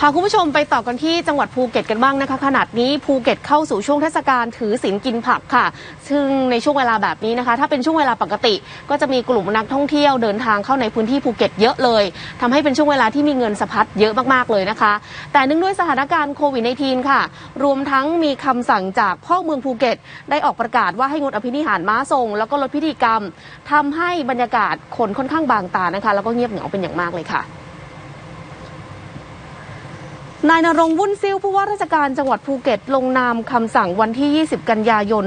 พาคุณผู้ชมไปต่อกันที่จังหวัดภูเก็ตกันบ้างนะคะ ขนาดนี้ภูเก็ตเข้าสู่ช่วงเทศกาลถือศีลกินผักค่ะ ซึ่งในช่วงเวลาแบบนี้นะคะ ถ้าเป็นช่วงเวลาปกติ ก็จะมีกลุ่มนักท่องเที่ยวเดินทางเข้าในพื้นที่ภูเก็ตเยอะเลยทำให้เป็นช่วงเวลาที่มีเงินสะพัดเยอะมากๆเลยนะคะ แต่เนื่องด้วยสถานการณ์โควิด -19 ค่ะ รวมทั้งมีคำสั่งจากพ่อเมืองภูเก็ต ได้ออกประกาศว่าให้งดอภินิหารม้าทรง แล้วก็ลดพิธีกรรมทำให้บรรยากาศคนค่อนข้างบางตานะคะ แล้วก็เงียบเหงาเป็นอย่างมากเลยค่ะ นายนรงวุ่นซิ่วผู้ว่าราชการจังหวัดภูเก็ต ลงนามคำสั่งวันที่ 20 กันยายน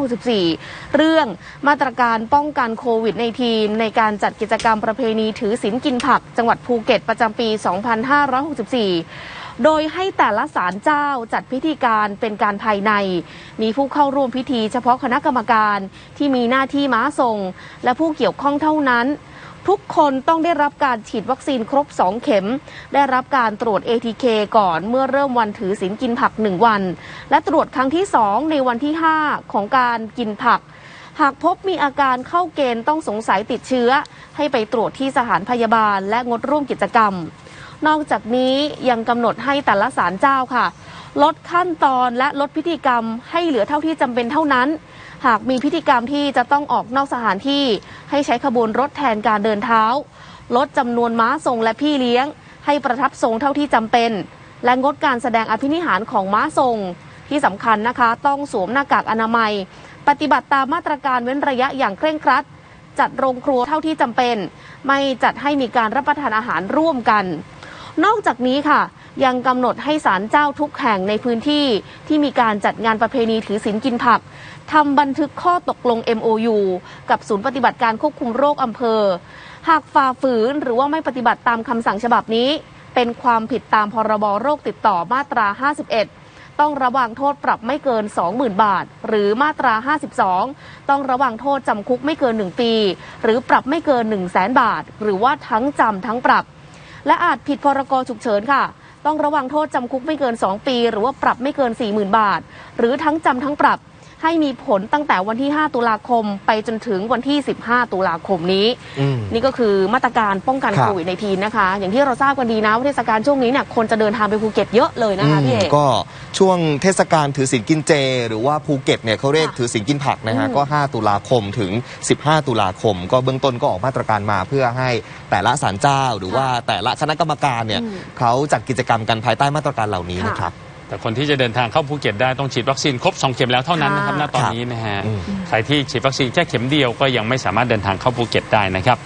2564 เรื่องมาตรการป้องกันโควิด -19 ในการจัดกิจกรรมประเพณีถือศีลกินผัก จังหวัดภูเก็ตประจำปี 2564 โดยให้แต่ละศาลเจ้าจัดพิธีการเป็นการภายใน มีผู้เข้าร่วมพิธีเฉพาะคณะกรรมการที่มีหน้าที่ม้าทรง และผู้เกี่ยวข้องเท่านั้น ทุกคนต้องได้รับการฉีดวัคซีนครบ 2 เข็ม ได้รับการตรวจ ATK ก่อนเมื่อเริ่มวันถือศีลกินผัก 1 วัน และตรวจครั้งที่ 2 ในวันที่ 5 ของการกินผัก หากพบมีอาการเข้าเกณฑ์ต้องสงสัยติดเชื้อ ให้ไปตรวจที่สถานพยาบาล และงดร่วมกิจกรรม นอกจากนี้ยังกำหนดให้แต่ละศาลเจ้าค่ะ ลดขั้นตอนและลดพิธีกรรมให้เหลือเท่าที่จำเป็นเท่านั้นหากมีพิธีกรรมที่จะต้องออกนอกสถานที่ ให้ใช้ขบวนรถแทนการเดินเท้า ลดจำนวนม้าทรงและพี่เลี้ยง ให้ประทับทรงเท่าที่จำเป็น และงดการแสดงอภินิหารของม้าทรง ที่สำคัญนะคะ ต้องสวมหน้ากากอนามัย ปฏิบัติตามมาตรการเว้นระยะอย่างเคร่งครัด จัดโรงครัวเท่าที่จำเป็น ไม่จัดให้มีการรับประทานอาหารร่วมกัน นอกจากนี้ค่ะ ยังกำหนดให้ศาลเจ้าทุกแห่งในพื้นที่ที่มีการจัดงานประเพณีถือศีลกินผักทำบันทึกข้อตกลง MOU กับศูนย์ปฏิบัติการควบคุมโรคอำเภอ หากฝ่าฝืนหรือว่าไม่ปฏิบัติตามคำสั่งฉบับนี้ เป็นความผิดตามพรบโรคติดต่อมาตรา 51 ต้องระวังโทษปรับไม่เกิน 20,000 บาท หรือมาตรา 52 ต้องระวังโทษจำคุกไม่เกิน 1 ปี หรือปรับไม่เกิน 1 0 0 0 0แบาท หรือว่าทั้งจำทั้งปรับ และอาจผิดพรกฉุกเฉินค่ะ ต้องระวังโทษจำคุกไม่เกิน 2 ปี หรือว่าปรับไม่เกิน 40,000 บาท หรือทั้งจำทั้งปรับ ให้มีผลตั้งแต่วันที่ 5 ตุลาคม ไปจนถึงวันที่ 15 ตุลาคมนี้อืมนี่ก็คือมาตรการป้องกันครับโควิดในทีนะคะ อย่างที่เราทราบกันดีนะว่าเทศกาลช่วงนี้เนี่ยคนจะเดินทางไปภูเก็ตเยอะเลยนะคะพี่เอกก็ช่วงเทศกาลถือศีลกินเจ หรือว่าภูเก็ตเนี่ยเขาเรียกค่ะถือศีลกินผักนะฮะอืมก็ 5 ตุลาคมถึง 15 ตุลาคม ก็เบื้องต้นก็ออกมาตรการมาเพื่อให้แต่ละศาลเจ้า หรือว่าแต่ละคณะกรรมการเนี่ยอืมเขาจัดกิจกรรมกันภายใต้มาตรการเหล่านี้ค่ะนะครับ แต่คนที่จะเดินทางเข้าภูเก็ตได้ต้องฉีดวัคซีนครบ 2 เข็มแล้วเท่านั้นนะครับค่ะณตอนนี้นะฮะอืมใครที่ฉีดวัคซีนแค่เข็มเดียวก็ยังไม่สามารถเดินทางเข้าภูเก็ตได้นะครับ